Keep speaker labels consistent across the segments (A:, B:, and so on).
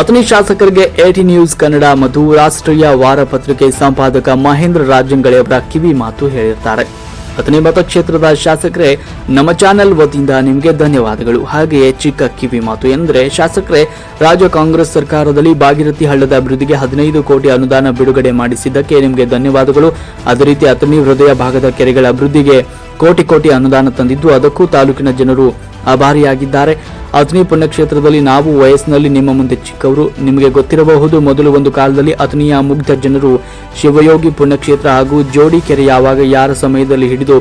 A: ಅಥಣಿ ಶಾಸಕರಿಗೆ eighty news Kannada ಮತ್ತು ರಾಷ್ಟ್ರೀಯ ವಾರಪತ್ರಿಕೆ ಸಂಪಾದಕ ಮಹೇಂದ್ರ ರಾಜಂಗಳೆ ಅವರ ಕಿವಿ ಮಾತು ಹೇಳಿರ್ತಾರೆ ಅಥಣಿ ಮತಕ್ಷೇತ್ರದ ಶಾಸಕರೇ, ನಮ್ಮ ಚಾನೆಲ್ ವತಿಯಿಂದ ನಿಮಗೆ ಧನ್ಯವಾದಗಳು. ಹಾಗೆಯೇ ಚಿಕ್ಕ ಕಿವಿ ಮಾತು ಎಂದರೆ, ಶಾಸಕರೇ, ರಾಜ್ಯ ಕಾಂಗ್ರೆಸ್ ಸರ್ಕಾರದಲ್ಲಿ ಭಾಗೀರಥಿ ಹಳ್ಳದ ಅಭಿವೃದ್ಧಿಗೆ ಹದಿನೈದು ಕೋಟಿ ಅನುದಾನ ಬಿಡುಗಡೆ ಮಾಡಿಸಿದ್ದಕ್ಕೆ ನಿಮಗೆ ಧನ್ಯವಾದಗಳು. ಅದೇ ರೀತಿ ಅಥಣಿ ಹೃದಯ ಭಾಗದ ಕೆರೆಗಳ ಅಭಿವೃದ್ಧಿಗೆ ಕೋಟಿ ಕೋಟಿ ಅನುದಾನ ತಂದಿದ್ದು, ಅದಕ್ಕೂ ತಾಲೂಕಿನ ಜನರು ಆಭಾರಿಯಾಗಿದ್ದಾರೆ ಅಥಣಿ ಪುಣ್ಯಕ್ಷೇತ್ರದಲ್ಲಿ ನಾವು ವಯಸ್ಸಿನಲ್ಲಿ ನಿಮ್ಮ ಮುಂದೆ ಚಿಕ್ಕವರು. ನಿಮಗೆ ಗೊತ್ತಿರಬಹುದು, ಮೊದಲು ಒಂದು ಕಾಲದಲ್ಲಿ ಅಥಣಿಯ ಮುಗ್ಧ ಜನರು ಶಿವಯೋಗಿ ಪುಣ್ಯಕ್ಷೇತ್ರ ಹಾಗೂ ಜೋಡಿ ಕೆರೆ ಯಾವಾಗ ಯಾರ ಸಮಯದಲ್ಲಿ ಹಿಡಿದು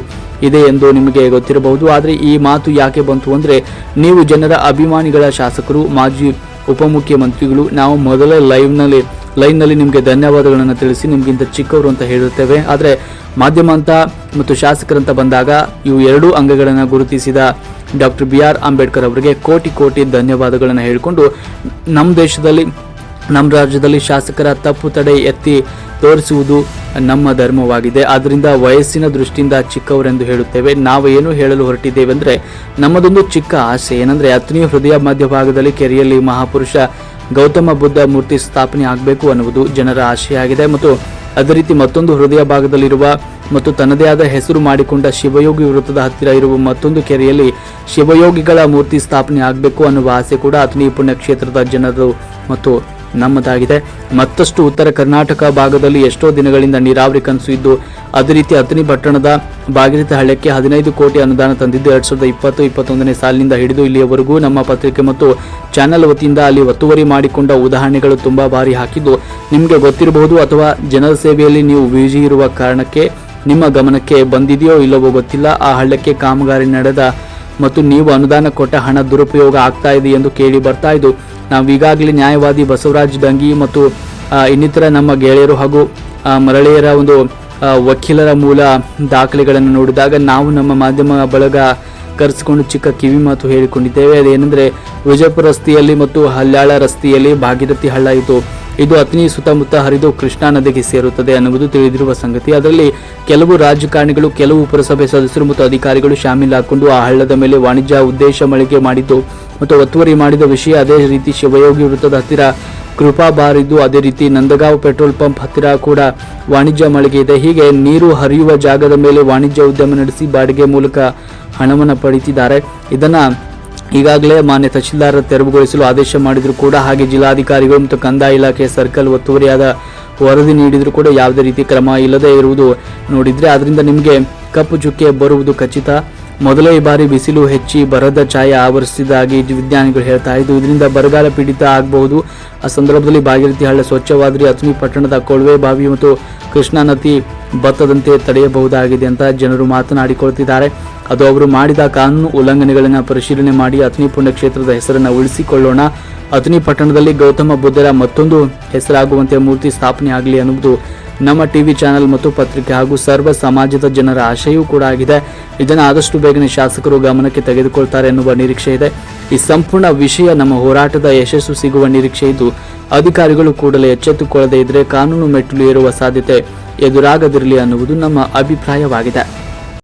A: ಇದೆ ಎಂದು ನಿಮಗೆ ಗೊತ್ತಿರಬಹುದು. ಆದರೆ ಈ ಮಾತು ಯಾಕೆ ಬಂತು ಅಂದರೆ, ನೀವು ಜನರ ಅಭಿಮಾನಿಗಳ ಶಾಸಕರು, ಮಾಜಿ ಉಪಮುಖ್ಯಮಂತ್ರಿಗಳು, ನಾವು ಮೊದಲ ಲೈವ್ನಲ್ಲಿ, ಲೈನ್ನಲ್ಲಿ ನಿಮಗೆ ಧನ್ಯವಾದಗಳನ್ನು ತಿಳಿಸಿ ನಿಮಗಿಂತ ಚಿಕ್ಕವರು ಅಂತ ಹೇಳುತ್ತೇವೆ. ಆದರೆ ಮಾಧ್ಯಮ ಅಂತ ಮತ್ತು ಶಾಸಕರಂತ ಬಂದಾಗ ಇವು ಎರಡೂ ಅಂಗಗಳನ್ನು ಗುರುತಿಸಿದ ಡಾಕ್ಟರ್ ಬಿ ಆರ್ ಅಂಬೇಡ್ಕರ್ ಅವರಿಗೆ ಕೋಟಿ ಕೋಟಿ ಧನ್ಯವಾದಗಳನ್ನು ಹೇಳಿಕೊಂಡು ನಮ್ಮ ದೇಶದಲ್ಲಿ ನಮ್ಮ ರಾಜ್ಯದಲ್ಲಿ ಶಾಸಕರ ತಪ್ಪು ತಡೆ ಎತ್ತಿ ತೋರಿಸುವುದು ನಮ್ಮ ಧರ್ಮವಾಗಿದೆ. ಆದ್ದರಿಂದ ವಯಸ್ಸಿನ ದೃಷ್ಟಿಯಿಂದ ಚಿಕ್ಕವರೆಂದು ಹೇಳುತ್ತೇವೆ. ನಾವು ಏನು ಹೇಳಲು ಹೊರಟಿದ್ದೇವೆ ಅಂದರೆ ನಮ್ಮದೊಂದು ಚಿಕ್ಕ ಆಸೆ ಏನಂದರೆ ಹತ್ತನೇ ಹೃದಯ ಮಧ್ಯಭಾಗದಲ್ಲಿ ಕೆರೆಯಲ್ಲಿ ಮಹಾಪುರುಷ ಗೌತಮ ಬುದ್ಧ ಮೂರ್ತಿ ಸ್ಥಾಪನೆ ಆಗಬೇಕು ಅನ್ನುವುದು ಜನರ ಆಶೆಯಾಗಿದೆ. ಮತ್ತು ಅದೇ ರೀತಿ ಮತ್ತೊಂದು ಹೃದಯ ಭಾಗದಲ್ಲಿರುವ ಮತ್ತು ತನ್ನದೇ ಆದ ಹೆಸರು ಮಾಡಿಕೊಂಡ ಶಿವಯೋಗಿ ವೃತ್ತದ ಹತ್ತಿರ ಇರುವ ಮತ್ತೊಂದು ಕೆರೆಯಲ್ಲಿ ಶಿವಯೋಗಿಗಳ ಮೂರ್ತಿ ಸ್ಥಾಪನೆ ಆಗಬೇಕು ಅನ್ನುವ ಆಸೆ ಕೂಡ ಅಥಣಿ ಪುಣ್ಯಕ್ಷೇತ್ರದ ಜನರು ಮತ್ತು ನಮ್ಮದಾಗಿದೆ. ಮತ್ತಷ್ಟು ಉತ್ತರ ಕರ್ನಾಟಕ ಭಾಗದಲ್ಲಿ ಎಷ್ಟೋ ದಿನಗಳಿಂದ ನೀರಾವರಿ ಕನಸು ಇದ್ದು, ಅದೇ ರೀತಿ ಅಥಣಿ ಪಟ್ಟಣದ ಭಾಗೀರಥ ಹಳ್ಳಕ್ಕೆ ಹದಿನೈದು ಕೋಟಿ ಅನುದಾನ ತಂದಿದ್ದು, ಎರಡ್ ಸಾವಿರದ ಇಪ್ಪತ್ತು, ಇಪ್ಪತ್ತೊಂದನೇ ಸಾಲಿನಿಂದ ಹಿಡಿದು ಇಲ್ಲಿಯವರೆಗೂ ನಮ್ಮ ಪತ್ರಿಕೆ ಮತ್ತು ಚಾನೆಲ್ ವತಿಯಿಂದ ಅಲ್ಲಿ ಒತ್ತುವರಿ ಮಾಡಿಕೊಂಡ ಉದಾಹರಣೆಗಳು ತುಂಬಾ ಬಾರಿ ಹಾಕಿದ್ದು, ನಿಮಗೆ ಗೊತ್ತಿರಬಹುದು ಅಥವಾ ಜನರ ಸೇವೆಯಲ್ಲಿ ನೀವು ವಿಜಿ ಇರುವ ಕಾರಣಕ್ಕೆ ನಿಮ್ಮ ಗಮನಕ್ಕೆ ಬಂದಿದೆಯೋ ಇಲ್ಲವೋ ಗೊತ್ತಿಲ್ಲ. ಆ ಹಳ್ಳಕ್ಕೆ ಕಾಮಗಾರಿ ನಡೆದ ಮತ್ತು ನೀವು ಅನುದಾನ ಕೊಟ್ಟ ಹಣ ದುರುಪಯೋಗ ಆಗ್ತಾ ಇದೆ ಎಂದು ಕೇಳಿ ಬರ್ತಾ ಇದ್ದು, ನಾವು ಈಗಾಗಲೇ ನ್ಯಾಯವಾದಿ ಬಸವರಾಜ್ ದಂಗಿ ಮತ್ತು ಇನ್ನಿತರ ನಮ್ಮ ಗೆಳೆಯರು ಹಾಗೂ ಮರಳೆಯರ ಒಂದು ವಕೀಲರ ಮೂಲ ದಾಖಲೆಗಳನ್ನು ನೋಡಿದಾಗ ನಾವು ನಮ್ಮ ಮಾಧ್ಯಮ ಬಳಗ ಕರೆಸಿಕೊಂಡು ಚಿಕ್ಕ ಕಿವಿ ಮಾತು ಹೇಳಿಕೊಂಡಿದ್ದೇವೆ. ಅದೇನೆಂದರೆ ವಿಜಯಪುರ ರಸ್ತೆಯಲ್ಲಿ ಮತ್ತು ಹಲ್ಯಾಳ ರಸ್ತೆಯಲ್ಲಿ ಭಾಗೀರಥಿ ಹಳ್ಳ ಇತ್ತು. ಇದು ಅತ್ನಿ ಸುತ್ತಮುತ್ತ ಹರಿದು ಕೃಷ್ಣಾ ನದಿಗೆ ಸೇರುತ್ತದೆ ಅನ್ನುವುದು ತಿಳಿದಿರುವ ಸಂಗತಿ. ಅದರಲ್ಲಿ ಕೆಲವು ರಾಜಕಾರಣಿಗಳು, ಕೆಲವು ಪುರಸಭೆ ಸದಸ್ಯರು ಮತ್ತು ಅಧಿಕಾರಿಗಳು ಶಾಮೀಲಾಕೊಂಡು ಆ ಹಳ್ಳದ ಮೇಲೆ ವಾಣಿಜ್ಯ ಉದ್ದೇಶ ಮಳಿಗೆ ಮಾಡಿದ್ದು ಮತ್ತು ಒತ್ತುವರಿ ಮಾಡಿದ ವಿಷಯ ಅದೇ ರೀತಿ ಶಿವಯೋಗಿ ವೃತ್ತದ ಹತ್ತಿರ ಕೃಪಾ ಬಾರ್ ಇದ್ದು ಅದೇ ರೀತಿ ನಂದಗಾಂವ್ ಪೆಟ್ರೋಲ್ ಪಂಪ್ ಹತ್ತಿರ ಕೂಡ ವಾಣಿಜ್ಯ ಮಳಿಗೆ ಇದೆ. ಹೀಗೆ ನೀರು ಹರಿಯುವ ಜಾಗದ ಮೇಲೆ ವಾಣಿಜ್ಯ ಉದ್ಯಮ ನಡೆಸಿ ಬಾಡಿಗೆ ಮೂಲಕ ಹಣವನ್ನು ಪಡೀತಿದ್ದಾರೆ. ಇದನ್ನ ಈಗಾಗಲೇ ಮಾನ್ಯ ತಹಶೀಲ್ದಾರ ತೆರವುಗೊಳಿಸಲು ಆದೇಶ ಮಾಡಿದ್ರು ಕೂಡ, ಹಾಗೆ ಜಿಲ್ಲಾಧಿಕಾರಿಗಳು ಮತ್ತು ಕಂದಾಯ ಇಲಾಖೆ ಸರ್ಕಲ್ ಒತ್ತುವರಿಯಾದ ವರದಿ ನೀಡಿದ್ರು ಕೂಡ ಯಾವುದೇ ರೀತಿ ಕ್ರಮ ಇಲ್ಲದೆ ಇರುವುದು ನೋಡಿದ್ರೆ ಅದರಿಂದ ನಿಮಗೆ ಕಪ್ಪು ಚುಕ್ಕೆ ಬರುವುದು ಖಚಿತ. ಮೊದಲೇ ಬಾರಿ ಬಿಸಿಲು ಹೆಚ್ಚಿ ಬರದ ಛಾಯೆ ಆವರಿಸಿದಾಗಿ ವಿಜ್ಞಾನಿಗಳು ಹೇಳ್ತಾ ಇದ್ದು, ಇದರಿಂದ ಬರಗಾಲ ಪೀಡಿತ ಆಗಬಹುದು. ಆ ಸಂದರ್ಭದಲ್ಲಿ ಭಾಗೀರಥಿ ಹಳ್ಳ ಸ್ವಚ್ಛವಾದ್ರಿ ಅಥಣಿ ಪಟ್ಟಣದ ಕೊಳವೆ ಬಾವಿ ಮತ್ತು ಕೃಷ್ಣಾ ನದಿ ಬತ್ತದಂತೆ ತಡೆಯಬಹುದಾಗಿದೆ ಅಂತ ಜನರು ಮಾತನಾಡಿಕೊಳ್ತಿದ್ದಾರೆ. ಅದು ಅವರು ಮಾಡಿದ ಕಾನೂನು ಉಲ್ಲಂಘನೆಗಳನ್ನು ಪರಿಶೀಲನೆ ಮಾಡಿ ಅಥಣಿ ಪುಣ್ಯಕ್ಷೇತ್ರದ ಹೆಸರನ್ನು ಉಳಿಸಿಕೊಳ್ಳೋಣ. ಅಥಣಿ ಪಟ್ಟಣದಲ್ಲಿ ಗೌತಮ ಬುದ್ಧರ ಮತ್ತೊಂದು ಹೆಸರಾಗುವಂತೆ ಮೂರ್ತಿ ಸ್ಥಾಪನೆ ಆಗಲಿ ಅನ್ನುವುದು ನಮ್ಮ ಟಿವಿ ಚಾನೆಲ್ ಮತ್ತು ಪತ್ರಿಕೆ ಹಾಗೂ ಸರ್ವ ಸಮಾಜದ ಜನರ ಆಶಯವೂ ಕೂಡ ಆಗಿದೆ. ಇದನ್ನು ಆದಷ್ಟು ಬೇಗನೆ ಶಾಸಕರು ಗಮನಕ್ಕೆ ತೆಗೆದುಕೊಳ್ತಾರೆ ಎನ್ನುವ ನಿರೀಕ್ಷೆ ಇದೆ. ಈ ಸಂಪೂರ್ಣ ವಿಷಯ ನಮ್ಮ ಹೋರಾಟದ ಯಶಸ್ಸು ಸಿಗುವ ನಿರೀಕ್ಷೆ ಇದ್ದು, ಅಧಿಕಾರಿಗಳು ಕೂಡಲೇ ಎಚ್ಚೆತ್ತುಕೊಳ್ಳದೇ ಇದ್ರೆ ಕಾನೂನು ಮೆಟ್ಟಿಲು ಏರುವ ಸಾಧ್ಯತೆ ಎದುರಾಗದಿರಲಿ ಅನ್ನುವುದು ನಮ್ಮ ಅಭಿಪ್ರಾಯವಾಗಿದೆ.